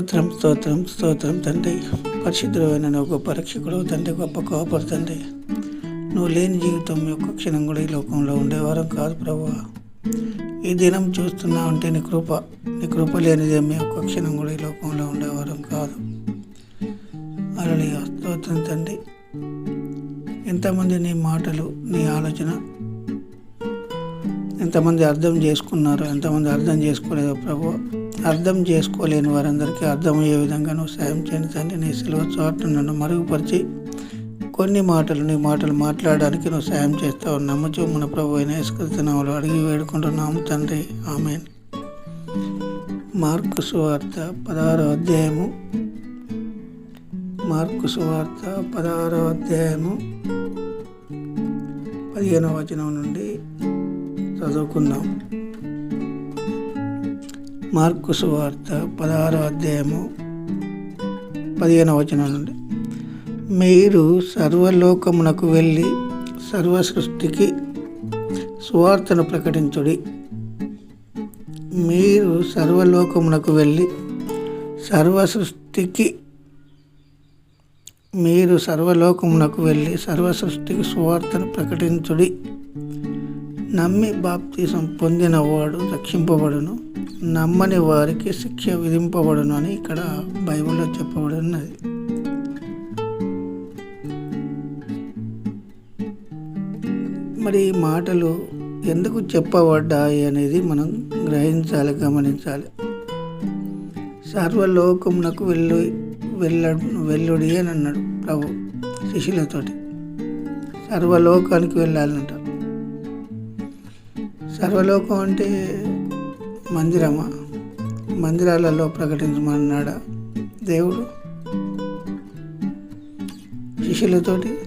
స్తోత్రం స్తోత్రం స్తోత్రం తండ్రి. పరిశుద్ధమైన నువ్వు గొప్ప రక్షకుడు తండ్రి గొప్ప కోపరు తండ్రి. నువ్వు లేని జీవితం యొక్క క్షణం కూడా ఈ లోకంలో ఉండేవారం కాదు ప్రభు ఈ దినం చూస్తున్నా ఉంటే నీ కృప నీ కృప లేనిదే మీ యొక్క క్షణం కూడా ఈ లోకంలో ఉండేవారం కాదు. అలా స్తోత్రం తండ్రి. ఎంతమంది నీ మాటలు నీ ఆలోచన ఎంతమంది అర్థం చేసుకున్నారో ఎంతమంది అర్థం చేసుకోలేదో ప్రభు అర్థం చేసుకోలేని వారందరికీ అర్థమయ్యే విధంగా నువ్వు సాయం చేయండి తండ్రి. నీ సెలవు చోటు నన్ను మరుగుపరిచి కొన్ని మాటలు నీ మాటలు మాట్లాడడానికి నువ్వు సాయం చేస్తావు. నమ్మచు మన ప్రభు అయిన ఇసుకృతనాములు అడిగి వేడుకుంటున్నాము తండ్రి. ఆమె మార్కు సువార్త పదహారో అధ్యాయము. మార్కు సువార్త పదహారో అధ్యాయము. పదిహేనవ వచనం నుండి చదువుకుందాం. మార్కు సువార్త పదహారో అధ్యాయము పదిహేను వచనం నుండి. మీరు సర్వలోకమునకు వెళ్ళి సర్వ సృష్టికి సువార్తను ప్రకటించుడి. మీరు సర్వలోకమునకు వెళ్ళి సర్వ సృష్టికి మీరు సర్వలోకమునకు వెళ్ళి సర్వ సృష్టికి సువార్తను ప్రకటించుడి. నమ్మి బాప్తీసం పొందినవాడు రక్షింపబడును. నమ్మని వారికి శిక్ష విధింపబడును అని ఇక్కడ బైబిల్లో చెప్పబడినది. మరి ఈ మాటలు ఎందుకు చెప్పబడ్డాయి అనేది మనం గ్రహించాలి గమనించాలి. సర్వలోకమునకు వెళ్ళు వెళ్ళ వెల్లుడి అని అన్నాడు ప్రభు శిష్యులతోటి. సర్వలోకానికి వెళ్ళాలంట. సర్వలోకం అంటే మందిరమా? మందిరాలలో ప్రకటించమన్నాడా దేవుడు? శిష్యులతోటి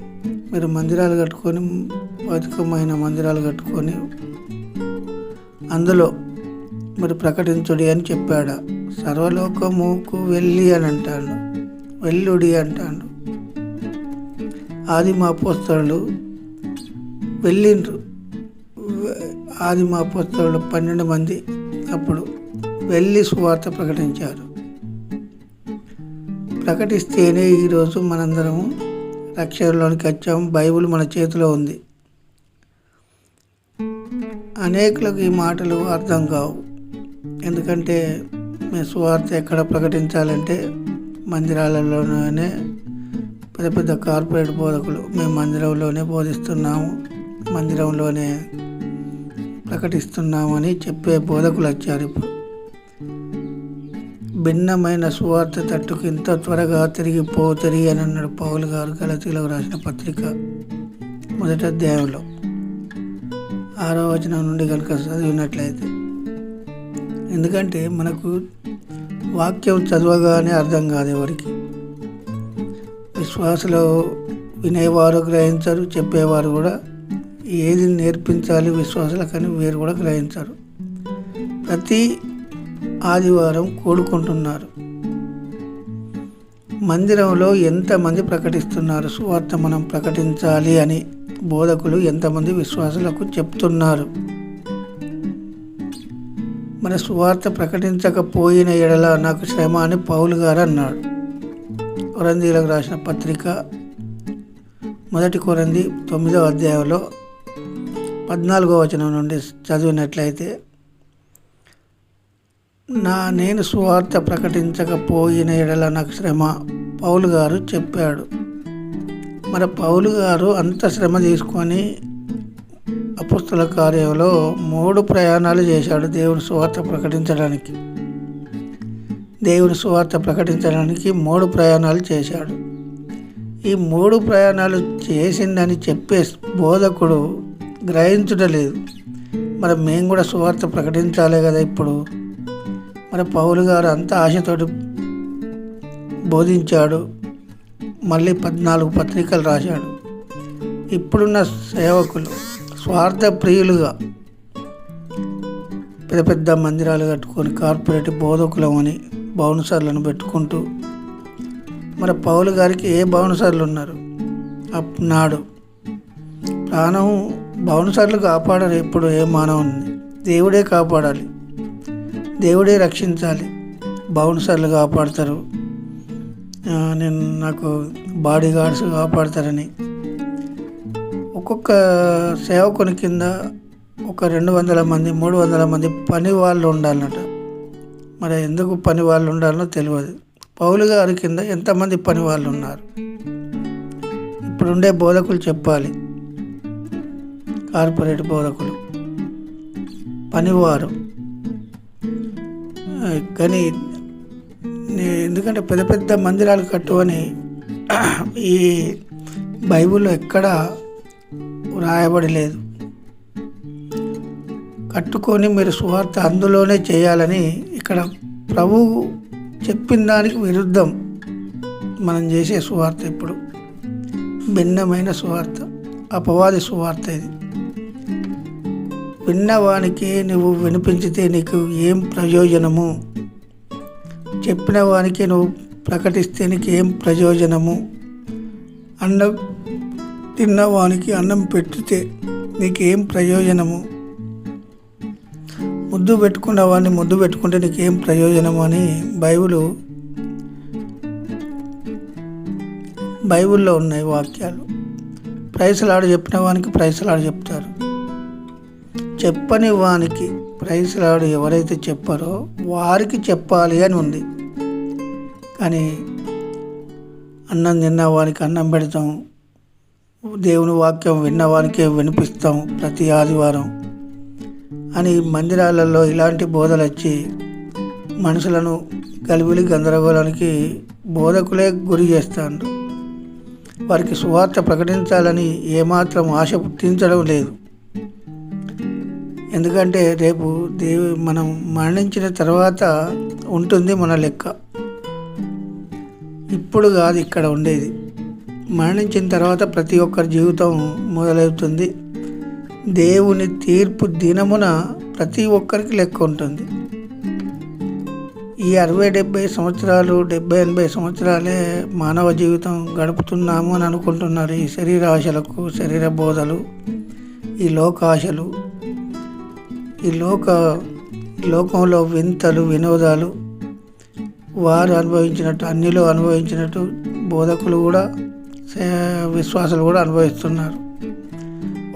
మీరు మందిరాలు కట్టుకొని బతుకమైన మందిరాలు కట్టుకొని అందులో మరి ప్రకటించుడి అని చెప్పాడు? సర్వలోకముకు వెళ్ళి అని అంటాడు. వెల్లుడి అంటాడు. ఆది మా వెళ్ళిండ్రు. ఆది మా పన్నెండు మంది అప్పుడు వెళ్ళి సువార్త ప్రకటించారు. ప్రకటిస్తేనే ఈరోజు మనందరము రక్షణలోనికి వచ్చాము బైబిల్ మన చేతిలో ఉంది. అనేకులకు ఈ మాటలు అర్థం కావు. ఎందుకంటే మీ సువార్త ఎక్కడ ప్రకటించాలంటే మందిరాలలోనే పెద్ద పెద్ద కార్పొరేట్ బోధకులు మేము మందిరంలోనే బోధిస్తున్నాము. మందిరంలోనే ప్రకటిస్తున్నామని చెప్పే బోధకులు వచ్చారు ఇప్పుడు. భిన్నమైన సువార్త తట్టుకు ఇంత త్వరగా తిరిగిపోతరి అని అన్నాడు పౌలు గారు గలతీలో రాసిన పత్రిక మొదట అధ్యాయంలో. ఆరో వచనం నుండి కనుక చదివినట్లయితే ఎందుకంటే మనకు వాక్యం చదవగానే అర్థం కాదు ఎవరికి. విశ్వాసలో వినేవారు గ్రహించరు చెప్పేవారు కూడా ఏది నేర్పించాలి విశ్వాసులకని వీరు కూడా గ్రహించారు. ప్రతి ఆదివారం కూడుకుంటున్నారు మందిరంలో ఎంతమంది ప్రకటిస్తున్నారు? సువార్త మనం ప్రకటించాలి అని బోధకులు ఎంతమంది విశ్వాసులకు చెప్తున్నారు? మన సువార్త ప్రకటించకపోయిన ఎడల నాకు శ్రమ అని పౌలు గారు అన్నాడు. కొరందీలకు రాసిన పత్రిక మొదటి కొరంది తొమ్మిదవ అధ్యాయంలో పద్నాలుగో వచనం నుండి చదివినట్లయితే నా నేను సువార్త ప్రకటించకపోయిన ఎడల నాకు శ్రమ. పౌలు గారు చెప్పాడు. మరి పౌలు గారు అంత శ్రమ తీసుకొని అపుస్తుల కార్యంలో మూడు ప్రయాణాలు చేశాడు దేవుని సువార్త ప్రకటించడానికి. దేవుని సువార్త ప్రకటించడానికి మూడు ప్రయాణాలు చేశాడు. ఈ మూడు ప్రయాణాలు చేసిందని చెప్పే బోధకుడు గ్రహించడలేదు మరి మేము కూడా సువార్త ప్రకటించాలి కదా ఇప్పుడు? మరి పౌలు గారు అంత ఆశతోటి బోధించాడు. మళ్ళీ పద్నాలుగు పత్రికలు రాశాడు. ఇప్పుడున్న సేవకులు స్వార్థ ప్రియులుగా పెద్ద పెద్ద మందిరాలు కట్టుకొని కార్పొరేట్ బోధకులమని బౌన్సర్లను పెట్టుకుంటూ మరి పౌలు గారికి ఏ బౌన్సర్లు ఉన్నారు? నాడు ప్రాణం బౌన్సర్లు కాపాడరు ఎప్పుడు ఏ మానవుని దేవుడే కాపాడాలి. దేవుడే రక్షించాలి. బౌన్సర్లు కాపాడతారు. నేను నాకు బాడీ గార్డ్స్ కాపాడతారని. ఒక్కొక్క సేవకుని కింద ఒక రెండు వందల మంది మూడు వందల మంది పని వాళ్ళు ఉండాలన్నట. మరి ఎందుకు పని వాళ్ళు ఉండాలనో తెలియదు. పౌలు గారి కింద ఎంతమంది పని వాళ్ళు ఉన్నారు? ఇప్పుడుండే బోధకులు చెప్పాలి. కార్పొరేట్ బోధకులు. పనివారు. కానీ ఎందుకంటే పెద్ద పెద్ద మందిరాలు కట్టుకొని ఈ బైబిల్లో ఎక్కడా వ్రాయబడి లేదు. కట్టుకొని మీరు సువార్త అందులోనే చేయాలని ఇక్కడ ప్రభువు చెప్పిన దానికి విరుద్ధం మనం చేసే సువార్త ఇప్పుడు. భిన్నమైన సువార్త అపవాది సువార్త ఇది. విన్నవానికి నువ్వు వినిపించితే నీకు ఏం ప్రయోజనము? చెప్పిన వానికి నువ్వు ప్రకటిస్తే నీకు ఏం ప్రయోజనము? అన్నం తిన్నవానికి అన్నం పెట్టితే నీకేం ప్రయోజనము? ముద్దు పెట్టుకున్న వాడిని ముద్దు పెట్టుకుంటే నీకేం ప్రయోజనము అని బైబుల్ బైబిల్లో ఉన్నాయి వాక్యాలు. ప్రైసలాడు చెప్పిన వానికి ప్రైసలాడు చెప్తారు. చెప్పని వానికి ప్రైసలాడు ఎవరైతే చెప్పారో వారికి చెప్పాలి అని ఉంది. కానీ అన్నం తిన్న వానికి అన్నం పెడతాం. దేవుని వాక్యం విన్నవానికే వినిపిస్తాం ప్రతి ఆదివారం అని మందిరాలలో ఇలాంటి బోధలు వచ్చి మనుషులను గలిబిలి గందరగోళానికి బోధకులే గురి చేస్తాడు వారికి సువార్త ప్రకటించాలని ఏమాత్రం ఆశ పుట్టించడం లేదు. ఎందుకంటే రేపు దేవు మనం మరణించిన తర్వాత ఉంటుంది మన లెక్క. ఇప్పుడు కాదు ఇక్కడ ఉండేది. మరణించిన తర్వాత ప్రతి ఒక్కరి జీవితం మొదలవుతుంది. దేవుని తీర్పు దినమున ప్రతి ఒక్కరికి లెక్క ఉంటుంది. ఈ అరవై డెబ్బై సంవత్సరాలు డెబ్బై ఎనభై సంవత్సరాలే మానవ జీవితం గడుపుతున్నాము అని అనుకుంటున్నారు ఈ శరీర ఆశలకు శరీర బోధలు ఈ లోక ఆశలు ఈ లోక లోకంలో వింతలు వినోదాలు వారు అనుభవించినట్టు అన్నిలో అనుభవించినట్టు బోధకులు కూడా సే- కూడా అనుభవిస్తున్నారు.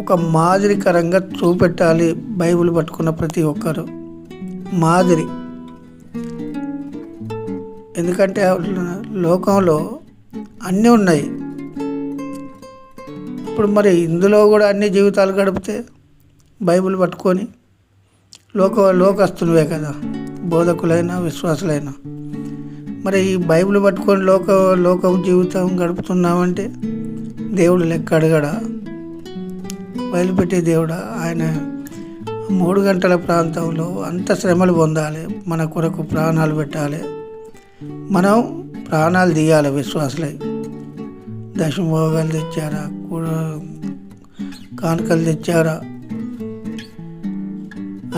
ఒక మాదిరికరంగా చూపెట్టాలి బైబిల్ పట్టుకున్న ప్రతి ఒక్కరు. మాదిరి. ఎందుకంటే లోకంలో అన్నీ ఉన్నాయి. ఇప్పుడు మరి ఇందులో కూడా అన్ని జీవితాలు గడిపితే బైబిల్ పట్టుకొని లోక లోకస్తులవే కదా. బోధకులైనా విశ్వాసులైనా. మరి ఈ బైబిల్ పట్టుకొని లోక లోకం జీవితం గడుపుతున్నామంటే దేవుడు లెక్క అడగడా? బయలుపెట్టే దేవుడా? ఆయన మూడు గంటల ప్రాంతంలో అంత శ్రమలు పొందాలి మన కొరకు ప్రాణాలు పెట్టాలి. మనం ప్రాణాలు తీయాలి విశ్వాసులై. దశమోగాలు తెచ్చారా? కూడ కానుకలు తెచ్చారా?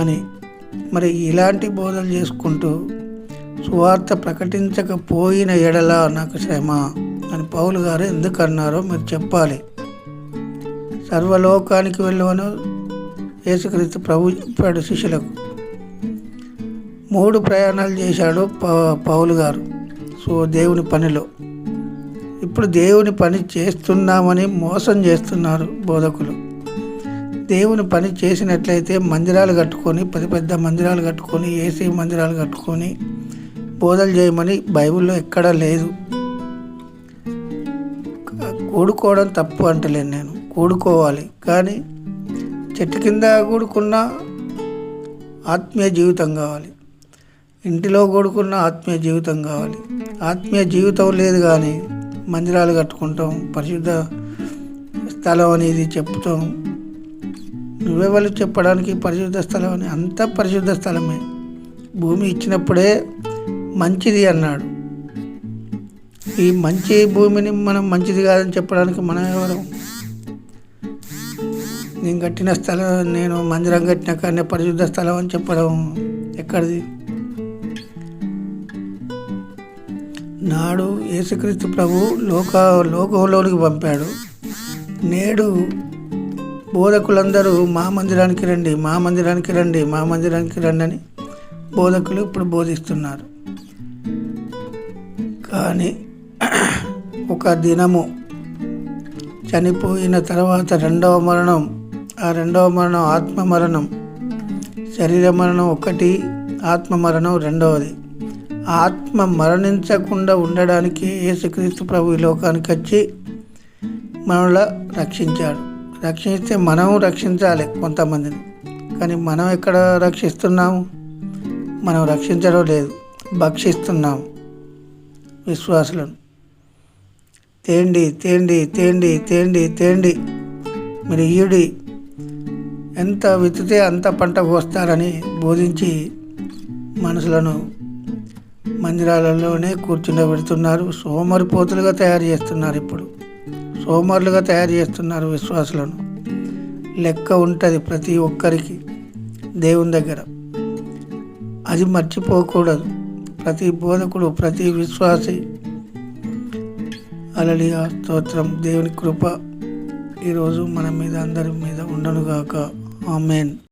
అని మరి ఇలాంటి బోధలు చేసుకుంటూ సువార్త ప్రకటించకపోయిన ఎడల నాకు శ్రమ అని పౌలు గారు ఎందుకు అన్నారో మీరు చెప్పాలి. సర్వలోకానికి వెళ్ళవను యేసుక్రీస్తు ప్రభు చెప్పాడు శిష్యులకు. మూడు ప్రయాణాలు చేశాడు ప- పౌలు గారు సో దేవుని పనిలో. ఇప్పుడు దేవుని పని చేస్తున్నామని మోసం చేస్తున్నారు బోధకులు. దేవుని పని చేసినట్లయితే మందిరాలు కట్టుకొని పెద్ద పెద్ద మందిరాలు కట్టుకొని ఏసీ మందిరాలు కట్టుకొని బోధలు చేయమని బైబిల్లో ఎక్కడా లేదు. కూడుకోవడం తప్పు అంటలేను నేను. కూడుకోవాలి. కానీ చెట్టు కింద కూడుకున్న ఆత్మీయ జీవితం కావాలి. ఇంటిలో కూడుకున్న ఆత్మీయ జీవితం కావాలి. ఆత్మీయ జీవితం లేదు కానీ మందిరాలు కట్టుకుంటాం పరిశుద్ధ స్థలం అనేది చెప్తాం నువ్వెవరు చెప్పడానికి పరిశుద్ధ స్థలం అని అంతా పరిశుద్ధ స్థలమే. భూమి ఇచ్చినప్పుడే మంచిది అన్నాడు. ఈ మంచి భూమిని మనం మంచిది కాదని చెప్పడానికి మనం ఎవరు? నేను కట్టిన స్థలం నేను మందిరం కట్టిన కానీ పరిశుద్ధ స్థలం అని చెప్పడం ఎక్కడిది? నాడు యేసుక్రీస్తు ప్రభు లోక లోకంలోనికి పంపాడు. నేడు బోధకులందరూ మా మందిరానికి రండి మా మందిరానికి రండి మా మందిరానికి రండి అని బోధకులు ఇప్పుడు బోధిస్తున్నారు. కానీ ఒక దినము చనిపోయిన తర్వాత రెండవ మరణం ఆ రెండవ మరణం ఆత్మ మరణం శరీర మరణం ఒకటి ఆత్మ మరణం రెండవది. ఆత్మ మరణించకుండా ఉండడానికి యేసుక్రీస్తు ప్రభు ఈ లోకానికి వచ్చి మనలా రక్షించాడు. రక్షిస్తే మనం రక్షించాలి కొంతమందిని. కానీ మనం ఎక్కడ రక్షిస్తున్నాము? మనం రక్షించడం లేదు భక్షిస్తున్నాము విశ్వాసులను. తేండి తేండి తేండి తేండి తేండి మీరు ఈడి. ఎంత విత్తితే అంత పంట కోస్తారని బోధించి మనుషులను మందిరాలలోనే కూర్చుండబెడుతున్నారు సోమరిపోతులుగా తయారు చేస్తున్నారు ఇప్పుడు. సోమరులుగా తయారు చేస్తున్నారు విశ్వాసులను. లెక్క ఉంటుంది ప్రతి ఒక్కరికి దేవుని దగ్గర. అది మర్చిపోకూడదు. ప్రతి బోధకుడు ప్రతి విశ్వాసి. అలలియా స్తోత్రం. దేవుని కృప ఈరోజు మన మీద అందరి మీద ఉండనుగాక. ఆమెన్.